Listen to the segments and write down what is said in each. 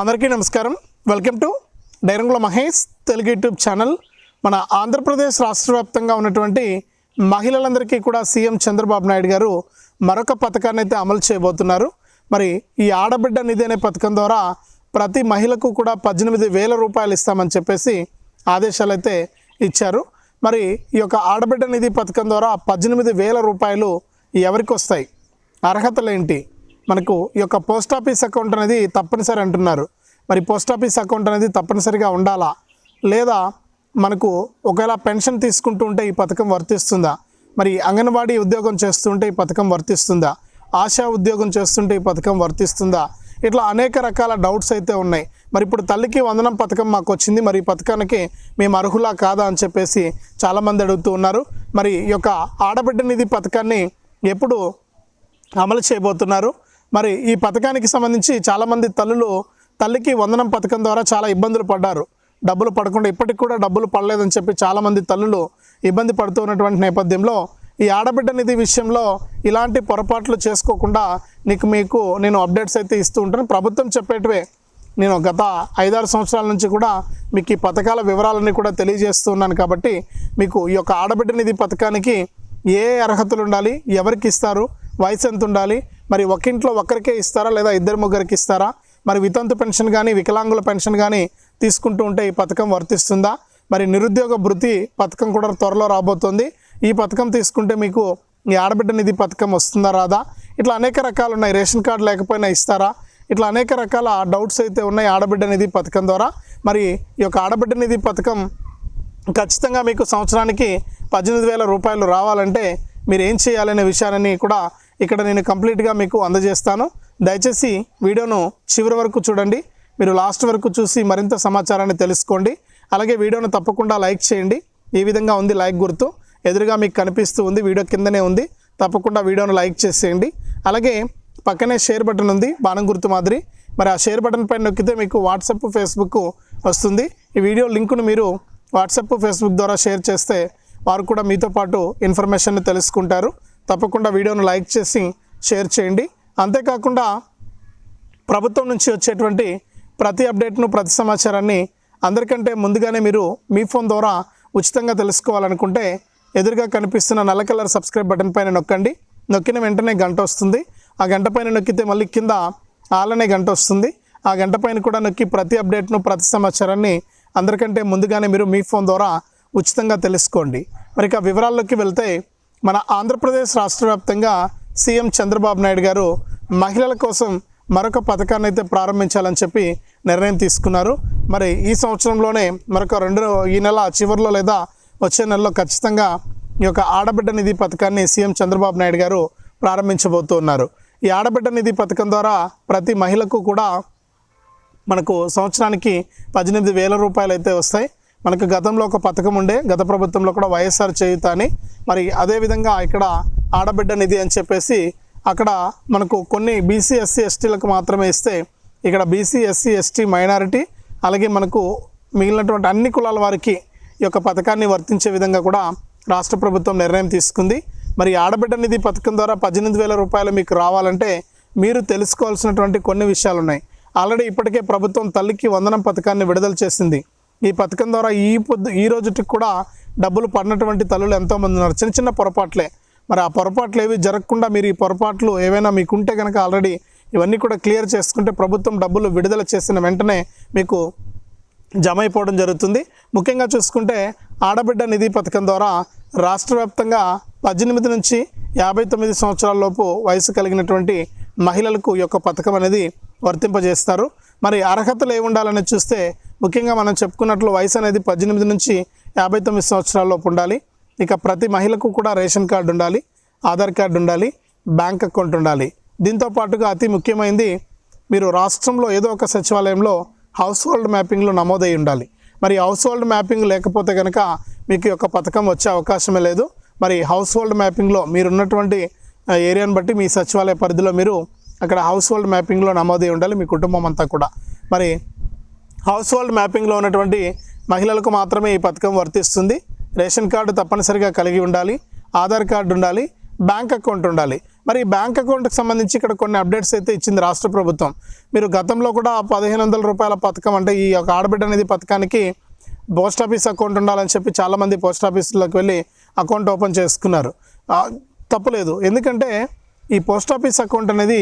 అందరికీ నమస్కారం. Welcome to డైరంగుల మహేష్ తెలుగు యూట్యూబ్ ఛానల్. మన ఆంధ్రప్రదేశ్ రాష్ట్ర వ్యాప్తంగా ఉన్నటువంటి మహిళలందరికీ కూడా సీఎం చంద్రబాబు నాయుడు గారు మరొక పథకాన్ని అయితే అమలు చేయబోతున్నారు. మరి ఈ ఆడబిడ్డ నిధి అనే పథకం ద్వారా ప్రతి మహిళకు కూడా పద్దెనిమిది వేల రూపాయలు ఇస్తామని చెప్పేసి ఆదేశాలు అయితే ఇచ్చారు. మరి ఈ యొక్క ఆడబిడ్డ నిధి పథకం ద్వారా పద్దెనిమిది వేల రూపాయలు ఎవరికి వస్తాయి? అర్హతలు ఏంటి? మనకు ఈ యొక్క పోస్ట్ ఆఫీస్ అకౌంట్ అనేది తప్పనిసరి అంటున్నారు. మరి పోస్ట్ ఆఫీస్ అకౌంట్ అనేది తప్పనిసరిగా ఉండాలా? లేదా మనకు ఒకవేళ పెన్షన్ తీసుకుంటూ ఉంటే ఈ పథకం వర్తిస్తుందా? మరి అంగన్వాడీ ఉద్యోగం చేస్తుంటే ఈ పథకం వర్తిస్తుందా? ఆశా ఉద్యోగం చేస్తుంటే ఈ పథకం వర్తిస్తుందా? ఇట్లా అనేక రకాల డౌట్స్ అయితే ఉన్నాయి. మరి ఇప్పుడు తల్లికి వందనం పథకం మాకు వచ్చింది. మరి ఈ పథకానికి మేము అర్హులా కాదా అని చెప్పేసి చాలామంది అడుగుతూ ఉన్నారు. మరి ఈ యొక్క ఆడబిడ్డ నిధి పథకాన్ని ఎప్పుడు అమలు చేయబోతున్నారు? మరి ఈ పథకానికి సంబంధించి చాలామంది తల్లులు తల్లికి వందనం పథకం ద్వారా చాలా ఇబ్బందులు పడ్డారు. డబ్బులు పడకుండా ఇప్పటికి కూడా డబ్బులు పడలేదని చెప్పి చాలామంది తల్లులు ఇబ్బంది పడుతూ ఉన్నటువంటి నేపథ్యంలో ఈ ఆడబిడ్డ నిధి విషయంలో ఇలాంటి పొరపాట్లు చేసుకోకుండా నీకు మీకు నేను అప్డేట్స్ అయితే ఇస్తూ ఉంటాను. ప్రభుత్వం చెప్పేటివే నేను గత ఐదారు సంవత్సరాల నుంచి కూడా మీకు ఈ పథకాల వివరాలన్నీ కూడా తెలియజేస్తున్నాను కాబట్టి మీకు ఈ యొక్క ఆడబిడ్డ నిధి పథకానికి ఏ అర్హతలు ఉండాలి ఎవరికి ఇస్తారు వయసు ఎంత ఉండాలి మరి ఒక ఇంట్లో ఒక్కరికే ఇస్తారా లేదా ఇద్దరు ముగ్గురికి ఇస్తారా? మరి వితంతు పెన్షన్ కానీ వికలాంగుల పెన్షన్ కానీ తీసుకుంటూ ఉంటే ఈ పథకం వర్తిస్తుందా? మరి నిరుద్యోగ భృతి పథకం కూడా త్వరలో రాబోతుంది. ఈ పథకం తీసుకుంటే మీకు ఈ ఆడబిడ్డ నిధి పథకం వస్తుందా రాదా? ఇట్లా అనేక రకాలు ఉన్నాయి రేషన్ కార్డు లేకపోయినా ఇస్తారా? ఇట్లా అనేక రకాల డౌట్స్ అయితే ఉన్నాయి ఆడబిడ్డ నిధి పథకం ద్వారా. మరి ఈ యొక్క ఆడబిడ్డ నిధి పథకం ఖచ్చితంగా మీకు సంవత్సరానికి పద్దెనిమిది వేల రూపాయలు రావాలంటే మీరు ఏం చేయాలనే విషయాన్ని కూడా ఇక్కడ నేను కంప్లీట్గా మీకు అందజేస్తాను. దయచేసి వీడియోను చివరి వరకు చూడండి. మీరు లాస్ట్ వరకు చూసి మరింత సమాచారాన్ని తెలుసుకోండి. అలాగే వీడియోను తప్పకుండా లైక్ చేయండి. ఈ విధంగా ఉంది లైక్ గుర్తు. ఎదురుగా మీకు కనిపిస్తూ ఉంది వీడియో కిందనే ఉంది. తప్పకుండా వీడియోను లైక్ చేసేయండి. అలాగే పక్కనే షేర్ బటన్ ఉంది బాణం గుర్తు మాదిరి. మరి ఆ షేర్ బటన్ పైన నొక్కితే మీకు వాట్సప్ ఫేస్బుక్ వస్తుంది. ఈ వీడియో లింకును మీరు వాట్సాప్ ఫేస్బుక్ ద్వారా షేర్ చేస్తే వారు కూడా మీతో పాటు ఇన్ఫర్మేషన్ తెలుసుకుంటారు. తప్పకుండా వీడియోను లైక్ చేసి షేర్ చేయండి. అంతేకాకుండా ప్రభుత్వం నుంచి వచ్చేటువంటి ప్రతి అప్డేట్ను ప్రతి సమాచారాన్ని అందరికంటే ముందుగానే మీరు మీ ఫోన్ ద్వారా ఉచితంగా తెలుసుకోవాలనుకుంటే ఎదురుగా కనిపిస్తున్న నల్ల కలర్ సబ్స్క్రైబ్ బటన్ పైన నొక్కండి. నొక్కిన వెంటనే గంట వస్తుంది. ఆ గంట పైన నొక్కితే మళ్ళీ కింద ఆలనే గంట వస్తుంది. ఆ గంట పైన కూడా నొక్కి ప్రతి అప్డేట్ను ప్రతి సమాచారాన్ని అందరికంటే ముందుగానే మీరు మీ ఫోన్ ద్వారా ఉచితంగా తెలుసుకోండి. మరి ఇక వివరాల్లోకి వెళ్తే మన ఆంధ్రప్రదేశ్ రాష్ట్ర వ్యాప్తంగా సీఎం చంద్రబాబు నాయుడు గారు మహిళల కోసం మరొక పథకాన్ని అయితే ప్రారంభించాలని చెప్పి నిర్ణయం తీసుకున్నారు. మరి ఈ సంవత్సరంలోనే మరొక రెండు ఈ నెల చివరిలో లేదా వచ్చే నెలలో ఖచ్చితంగా ఈ యొక్క ఆడబిడ్డ నిధి పథకాన్ని సీఎం చంద్రబాబు నాయుడు గారు ప్రారంభించబోతున్నారు. ఈ ఆడబిడ్డ నిధి పథకం ద్వారా ప్రతి మహిళకు కూడా మనకు సంవత్సరానికి పద్దెనిమిది వేల రూపాయలు అయితే వస్తాయి. మనకు గతంలో ఒక పథకం ఉండే గత ప్రభుత్వంలో కూడా వైఎస్ఆర్ చేయుత అని. మరి అదేవిధంగా ఇక్కడ ఆడబిడ్డ నిధి అని చెప్పేసి అక్కడ మనకు కొన్ని బీసీ ఎస్సీ ఎస్టీలకు మాత్రమే ఇస్తే ఇక్కడ బీసీ ఎస్సీ ఎస్టీ మైనారిటీ అలాగే మనకు మిగిలినటువంటి అన్ని కులాల వారికి ఈ యొక్క పథకాన్ని వర్తించే విధంగా కూడా రాష్ట్ర ప్రభుత్వం నిర్ణయం తీసుకుంది. మరి ఆడబిడ్డ నిధి పథకం ద్వారా పద్దెనిమిది వేల రూపాయలు మీకు రావాలంటే మీరు తెలుసుకోవాల్సినటువంటి కొన్ని విషయాలు ఉన్నాయి. ఆల్రెడీ ఇప్పటికే ప్రభుత్వం తల్లికి వందనం పథకాన్ని విడుదల చేసింది. ఈ పథకం ద్వారా ఈ పొద్దు ఈ రోజుకి కూడా డబ్బులు పడినటువంటి తల్లులు ఎంతోమంది ఉన్నారు. చిన్న చిన్న పొరపాట్లే. మరి ఆ పొరపాట్లు ఏవి జరగకుండా మీరు ఈ పొరపాట్లు ఏవైనా మీకుంటే కనుక ఆల్రెడీ ఇవన్నీ కూడా క్లియర్ చేసుకుంటే ప్రభుత్వం డబ్బులు విడుదల చేసిన వెంటనే మీకు జమ అయిపోవడం జరుగుతుంది. ముఖ్యంగా చూసుకుంటే ఆడబిడ్డ నిధి పథకం ద్వారా రాష్ట్ర వ్యాప్తంగా పద్దెనిమిది నుంచి యాభై తొమ్మిది సంవత్సరాల లోపు వయసు కలిగినటువంటి మహిళలకు ఈ యొక్క పథకం అనేది వర్తింపజేస్తారు. మరి అర్హతలు ఏ ఉండాలని చూస్తే ముఖ్యంగా మనం చెప్పుకున్నట్లు వయసు అనేది పద్దెనిమిది నుంచి యాభై తొమ్మిది సంవత్సరాల్లోపు ఉండాలి. ఇక ప్రతి మహిళకు కూడా రేషన్ కార్డు ఉండాలి ఆధార్ కార్డు ఉండాలి బ్యాంక్ అకౌంట్ ఉండాలి. దీంతో పాటుగా అతి ముఖ్యమైనది మీరు రాష్ట్రంలో ఏదో ఒక సచివాలయంలో హౌస్ హోల్డ్ మ్యాపింగ్లో నమోదై ఉండాలి. మరి హౌస్ హోల్డ్ మ్యాపింగ్ లేకపోతే కనుక మీకు యొక్క పథకం వచ్చే అవకాశమే లేదు. మరి హౌస్ హోల్డ్ మ్యాపింగ్లో మీరు ఉన్నటువంటి బట్టి మీ సచివాలయ పరిధిలో మీరు అక్కడ హౌస్ హోల్డ్ మ్యాపింగ్లో నమోదై ఉండాలి మీ కుటుంబం అంతా కూడా. మరి హౌస్ హోల్డ్ మ్యాపింగ్లో ఉన్నటువంటి మహిళలకు మాత్రమే ఈ పథకం వర్తిస్తుంది. రేషన్ కార్డు తప్పనిసరిగా కలిగి ఉండాలి. ఆధార్ కార్డు ఉండాలి. బ్యాంక్ అకౌంట్ ఉండాలి. మరి బ్యాంక్ అకౌంట్కి సంబంధించి ఇక్కడ కొన్ని అప్డేట్స్ అయితే ఇచ్చింది రాష్ట్ర ప్రభుత్వం. మీరు గతంలో కూడా పదిహేను వందల రూపాయల పథకం అంటే ఈ యొక్క ఆడబిడ్డ అనేది పథకానికి పోస్ట్ ఆఫీస్ అకౌంట్ ఉండాలని చెప్పి చాలామంది పోస్ట్ ఆఫీసులకు వెళ్ళి అకౌంట్ ఓపెన్ చేసుకున్నారు. తప్పలేదు. ఎందుకంటే ఈ పోస్ట్ ఆఫీస్ అకౌంట్ అనేది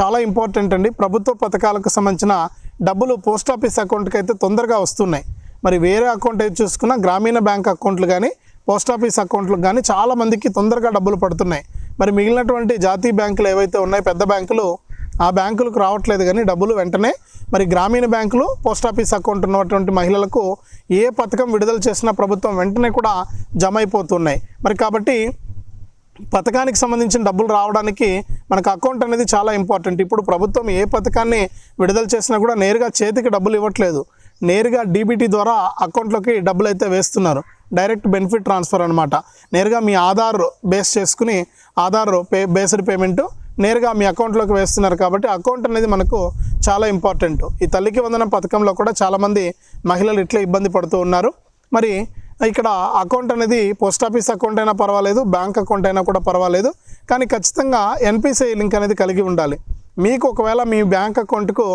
చాలా ఇంపార్టెంట్ అండి. ప్రభుత్వ పథకాలకు సంబంధించిన డబ్బులు పోస్ట్ ఆఫీస్ అకౌంట్కి అయితే తొందరగా వస్తున్నాయి. మరి వేరే అకౌంట్ అయితే చూసుకున్నా గ్రామీణ బ్యాంక్ అకౌంట్లు కానీ పోస్ట్ ఆఫీస్ అకౌంట్లకు కానీ చాలా మందికి తొందరగా డబ్బులు పడుతున్నాయి. మరి మిగిలినటువంటి జాతీయ బ్యాంకులు ఏవైతే ఉన్నాయో పెద్ద బ్యాంకులు ఆ బ్యాంకులకు రావట్లేదు కానీ డబ్బులు వెంటనే మరి గ్రామీణ బ్యాంకులు పోస్ట్ ఆఫీస్ అకౌంట్ ఉన్నటువంటి మహిళలకు ఏ పథకం విడుదల చేసినా ప్రభుత్వం వెంటనే కూడా జమ అయిపోతున్నాయి. మరి కాబట్టి పథకానికి సంబంధించిన డబ్బులు రావడానికి మనకు అకౌంట్ అనేది చాలా ఇంపార్టెంట్. ఇప్పుడు ప్రభుత్వం ఏ పథకాన్ని విడుదల చేసినా కూడా నేరుగా చేతికి డబ్బులు ఇవ్వట్లేదు. నేరుగా డీబీటీ ద్వారా అకౌంట్లోకి డబ్బులు అయితే వేస్తున్నారు. డైరెక్ట్ బెనిఫిట్ ట్రాన్స్ఫర్ అనమాట నేరుగా మీ ఆధార్ బేస్ చేసుకుని ఆధార్ పే బేస్డ్ పేమెంట్ నేరుగా మీ అకౌంట్లోకి వేస్తున్నారు కాబట్టి అకౌంట్ అనేది మనకు చాలా ఇంపార్టెంట్. ఈ తల్లికి వందనం పథకంలో కూడా చాలామంది మహిళలు ఇట్లా ఇబ్బంది పడుతూ ఉన్నారు. మరి ఇక్కడ అకౌంట్ అనేది పోస్ట్ ఆఫీస్ అకౌంట్ అయినా పర్వాలేదు బ్యాంక్ అకౌంట్ అయినా కూడా పర్వాలేదు. కానీ ఖచ్చితంగా ఎన్పిసిఐ లింక్ అనేది కలిగి ఉండాలి. మీకు ఒకవేళ మీ బ్యాంక్ అకౌంట్కు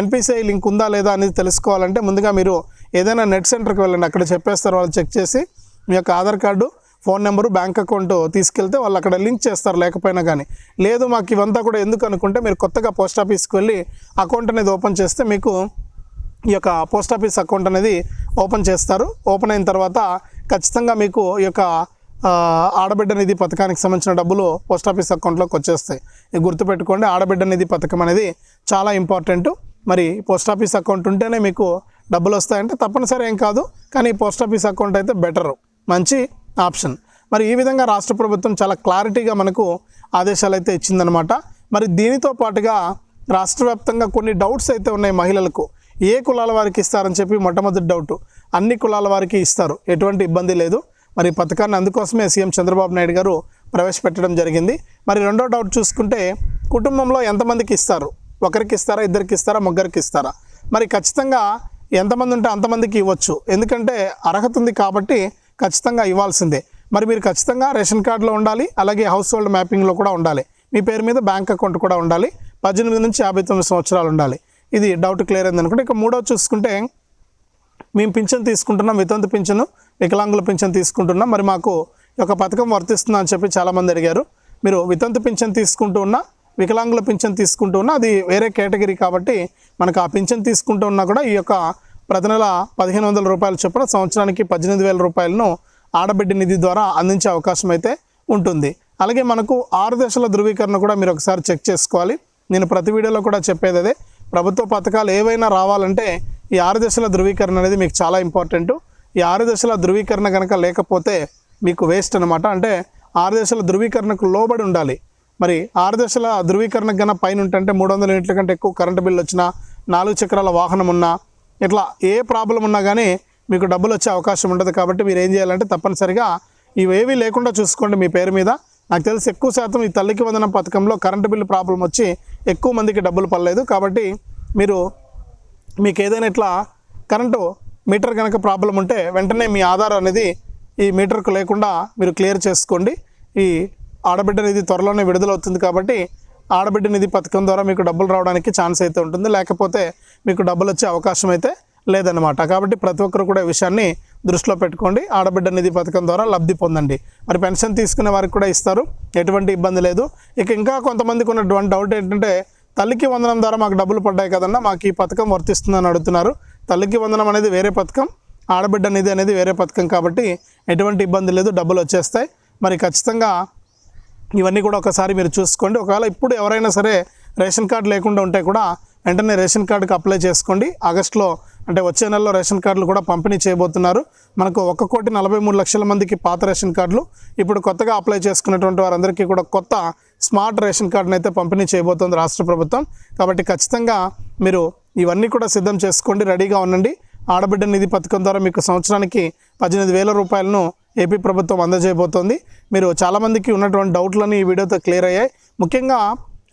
ఎన్పిసిఐ లింక్ ఉందా లేదా అనేది తెలుసుకోవాలంటే ముందుగా మీరు ఏదైనా నెట్ సెంటర్కి వెళ్ళండి. అక్కడ చెప్పేస్తారు వాళ్ళు చెక్ చేసి మీ యొక్క Aadhaar card phone number bank account తీసుకెళ్తే వాళ్ళు అక్కడ లింక్ చేస్తారు. లేకపోయినా కానీ లేదు మాకు ఇవంతా కూడా ఎందుకు అనుకుంటే మీరు కొత్తగా పోస్ట్ ఆఫీస్కి వెళ్ళి అకౌంట్ అనేది ఓపెన్ చేస్తే మీకు ఈ యొక్క పోస్ట్ ఆఫీస్ అకౌంట్ అనేది ఓపెన్ చేస్తారు. ఓపెన్ అయిన తర్వాత ఖచ్చితంగా మీకు ఈ యొక్క ఆడబిడ్డ నిధి పథకానికి సంబంధించిన డబ్బులు పోస్ట్ ఆఫీస్ అకౌంట్లోకి వచ్చేస్తాయి. ఇది గుర్తుపెట్టుకోండి ఆడబిడ్డ నిధి పథకం అనేది చాలా ఇంపార్టెంట్. మరి పోస్ట్ ఆఫీస్ అకౌంట్ ఉంటేనే మీకు డబ్బులు వస్తాయంటే తప్పనిసరి ఏం కాదు కానీ పోస్ట్ ఆఫీస్ అకౌంట్ అయితే బెటర్. మంచి ఆప్షన్. మరి ఈ విధంగా రాష్ట్ర ప్రభుత్వం చాలా క్లారిటీగా మనకు ఆదేశాలు అయితే ఇచ్చిందనమాట మరి దీనితో పాటుగా రాష్ట్ర వ్యాప్తంగా కొన్ని డౌట్స్ అయితే ఉన్నాయి మహిళలకు. ఏ కులాల వారికి ఇస్తారని చెప్పి మొట్టమొదటి డౌట్ అన్ని కులాల వారికి ఇస్తారు. ఎటువంటి ఇబ్బంది లేదు. మరి పథకాన్ని అందుకోసమే సీఎం చంద్రబాబు నాయుడు గారు ప్రవేశపెట్టడం జరిగింది. మరి రెండో డౌట్ చూసుకుంటే కుటుంబంలో ఎంతమందికి ఇస్తారు? ఒకరికి ఇస్తారా? ఇద్దరికి ఇస్తారా? ముగ్గురికి ఇస్తారా? మరి ఖచ్చితంగా ఎంతమంది ఉంటే అంతమందికి ఇవ్వచ్చు. ఎందుకంటే అర్హత ఉంది కాబట్టి ఖచ్చితంగా ఇవ్వాల్సిందే. మరి మీరు ఖచ్చితంగా రేషన్ కార్డులో ఉండాలి అలాగే హౌస్ హోల్డ్ మ్యాపింగ్లో కూడా ఉండాలి. మీ పేరు మీద బ్యాంక్ అకౌంట్ కూడా ఉండాలి. పద్దెనిమిది నుంచి యాభై తొమ్మిది సంవత్సరాలు ఉండాలి. ఇది డౌట్ క్లియర్ అయింది అనుకుంటే ఇక మూడో చూసుకుంటే మేము పింఛన్ తీసుకుంటున్నాం వితంతు పింఛను వికలాంగుల పింఛన్ తీసుకుంటున్నాం. మరి మాకు యొక్క పథకం వర్తిస్తుందా అని చెప్పి చాలామంది అడిగారు. మీరు వితంతు పింఛన్ తీసుకుంటూ ఉన్నా వికలాంగుల పింఛన్ తీసుకుంటూ ఉన్నా అది వేరే కేటగిరీ కాబట్టి మనకు ఆ పింఛన్ తీసుకుంటూ ఉన్నా కూడా ఈ యొక్క ప్రతి నెల పదిహేను వందల రూపాయల చొప్పున సంవత్సరానికి పద్దెనిమిది వేల రూపాయలను ఆడబిడ్డ నిధి ద్వారా అందించే అవకాశం అయితే ఉంటుంది. అలాగే మనకు ఆరు దశల ధృవీకరణ కూడా మీరు ఒకసారి చెక్ చేసుకోవాలి. నేను ప్రతి వీడియోలో కూడా చెప్పేది అదే. ప్రభుత్వ పథకాలు ఏవైనా రావాలంటే ఈ ఆరు దశల ధృవీకరణ అనేది మీకు చాలా ఇంపార్టెంట్ ఈ ఆరు దశల ధృవీకరణ కనుక లేకపోతే మీకు వేస్ట్ అనమాట అంటే ఆరు దశల ధృవీకరణకు లోబడి ఉండాలి. మరి ఆరు దశల ధృవీకరణ కన్నా పైన ఉంటే మూడు వందల యూనిట్ల కంటే ఎక్కువ కరెంటు బిల్లు వచ్చినా నాలుగు చక్రాల వాహనం ఉన్నా ఇట్లా ఏ ప్రాబ్లం ఉన్నా కానీ మీకు డబ్బులు వచ్చే అవకాశం ఉండదు కాబట్టి మీరు ఏం చేయాలంటే తప్పనిసరిగా ఇవేవీ లేకుండా చూసుకోండి మీ పేరు మీద. నాకు తెలిసి ఎక్కువ శాతం ఈ తల్లికి వందన పథకంలో కరెంటు బిల్లు ప్రాబ్లం వచ్చి ఎక్కువ మందికి డబ్బులు పడలేదు. కాబట్టి మీరు మీకు ఏదైనా ఇట్లా కరెంటు మీటర్ కనుక ప్రాబ్లం ఉంటే వెంటనే మీ ఆధార్ అనేది ఈ మీటర్కు లేకుండా మీరు క్లియర్ చేసుకోండి. ఈ ఆడబిడ్డ నిధి త్వరలోనే విడుదలవుతుంది కాబట్టి ఆడబిడ్డ నిధి పథకం ద్వారా మీకు డబ్బులు రావడానికి ఛాన్స్ అయితే ఉంటుంది. లేకపోతే మీకు డబ్బులు వచ్చే అవకాశం అయితే లేదన్నమాట. కాబట్టి ప్రతి ఒక్కరు కూడా విషయాన్ని దృష్టిలో పెట్టుకోండి. ఆడబిడ్డ నిధి పథకం ద్వారా లబ్ధి పొందండి. మరి పెన్షన్ తీసుకునే వారికి కూడా ఇస్తారు. ఎటువంటి ఇబ్బంది లేదు. ఇక ఇంకా కొంతమందికి ఉన్నటువంటి డౌట్ ఏంటంటే తల్లికి వందనం ద్వారా మాకు డబ్బులు పడ్డాయి కదన్నా మాకు ఈ పథకం వర్తిస్తుందని అడుగుతున్నారు. తల్లికి వందనం అనేది వేరే పథకం ఆడబిడ్డ నిధి అనేది వేరే పథకం కాబట్టి ఎటువంటి ఇబ్బంది లేదు డబ్బులు వచ్చేస్తాయి. మరి ఖచ్చితంగా ఇవన్నీ కూడా ఒకసారి మీరు చూసుకోండి. ఒకవేళ ఇప్పుడు ఎవరైనా సరే రేషన్ కార్డు లేకుండా ఉంటే కూడా వెంటనే రేషన్ కార్డుకి అప్లై చేసుకోండి. ఆగస్టులో అంటే వచ్చే నెలలో రేషన్ కార్డులు కూడా పంపిణీ చేయబోతున్నారు. మనకు ఒక కోటి నలభై మూడు లక్షల మందికి పాత రేషన్ కార్డులు ఇప్పుడు కొత్తగా అప్లై చేసుకున్నటువంటి వారందరికీ కూడా కొత్త స్మార్ట్ రేషన్ కార్డును అయితే పంపిణీ చేయబోతోంది రాష్ట్ర ప్రభుత్వం. కాబట్టి ఖచ్చితంగా మీరు ఇవన్నీ కూడా సిద్ధం చేసుకోండి రెడీగా ఉండండి. ఆడబిడ్డ నిధి పథకం ద్వారా మీకు సంవత్సరానికి పద్దెనిమిది వేల రూపాయలను ఏపీ ప్రభుత్వం అందజేయబోతోంది. మీరు చాలామందికి ఉన్నటువంటి డౌట్లన్నీ ఈ వీడియోతో క్లియర్ అయ్యాయి. ముఖ్యంగా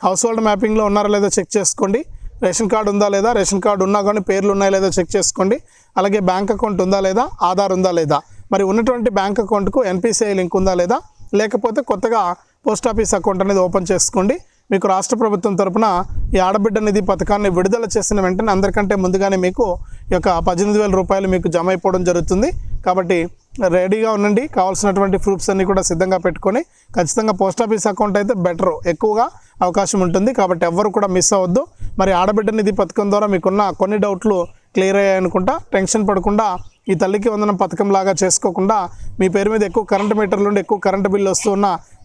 హౌస్ హోల్డ్ మ్యాపింగ్లో ఉన్నారా లేదో చెక్ చేసుకోండి. రేషన్ కార్డు ఉందా లేదా? రేషన్ కార్డు ఉన్నా కానీ పేర్లు ఉన్నాయా లేదా చెక్ చేసుకోండి. అలాగే బ్యాంక్ అకౌంట్ ఉందా లేదా? ఆధార్ ఉందా లేదా? మరి ఉన్నటువంటి బ్యాంక్ అకౌంట్కు ఎన్పిసిఐ లింక్ ఉందా లేదా? లేకపోతే కొత్తగా పోస్ట్ ఆఫీస్ అకౌంట్ అనేది ఓపెన్ చేసుకోండి. మీకు రాష్ట్ర ప్రభుత్వం తరపున ఈ ఆడబిడ్డ నిధి పథకాన్ని విడుదల చేసిన వెంటనే అందరికంటే ముందుగానే మీకు ఈ యొక్క పద్దెనిమిది వేల రూపాయలు మీకు జమ అయిపోవడం జరుగుతుంది. కాబట్టి రెడీగా ఉండండి. కావాల్సినటువంటి ప్రూఫ్స్ అన్నీ కూడా సిద్ధంగా పెట్టుకొని ఖచ్చితంగా పోస్ట్ ఆఫీస్ అకౌంట్ అయితే బెటర్. ఎక్కువగా అవకాశం ఉంటుంది. కాబట్టి ఎవ్వరు కూడా మిస్ అవ్వద్దు. మరి ఆడబిడ్డ నిధి పథకం ద్వారా మీకున్న కొన్ని డౌట్లు క్లియర్ అయ్యాయి అనుకుంటా టెన్షన్ పడకుండా ఈ తల్లికి వందనం పథకం లాగా చేసుకోకుండా మీ పేరు మీద ఎక్కువ కరెంటు మీటర్లు ఉండి ఎక్కువ కరెంటు బిల్లు వస్తూ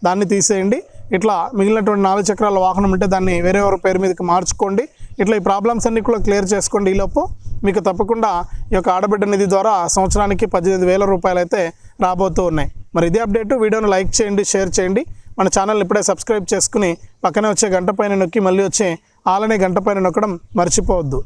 దాన్ని తీసేయండి. ఇట్లా మిగిలినటువంటి నాలుగు చక్రాల వాహనం ఉంటే దాన్ని వేరే ఎవరి పేరు మీదకి మార్చుకోండి. ఇట్లా ఈ ప్రాబ్లమ్స్ అన్ని కూడా క్లియర్ చేసుకోండి ఈలోపు. మీకు తప్పకుండా ఈ యొక్క ఆడబిడ్డ నిధి ద్వారా సంవత్సరానికి పద్దెనిమిది వేల రూపాయలు అయితే రాబోతూ ఉన్నాయి. మరి ఇదే అప్డేట్ వీడియోను లైక్ చేయండి షేర్ చేయండి. మన ఛానల్ ఇప్పుడే సబ్స్క్రైబ్ చేసుకుని పక్కనే వచ్చే గంట పైన నొక్కి మళ్ళీ వచ్చే ఆలనే గంట పైన నొక్కడం మర్చిపోవద్దు.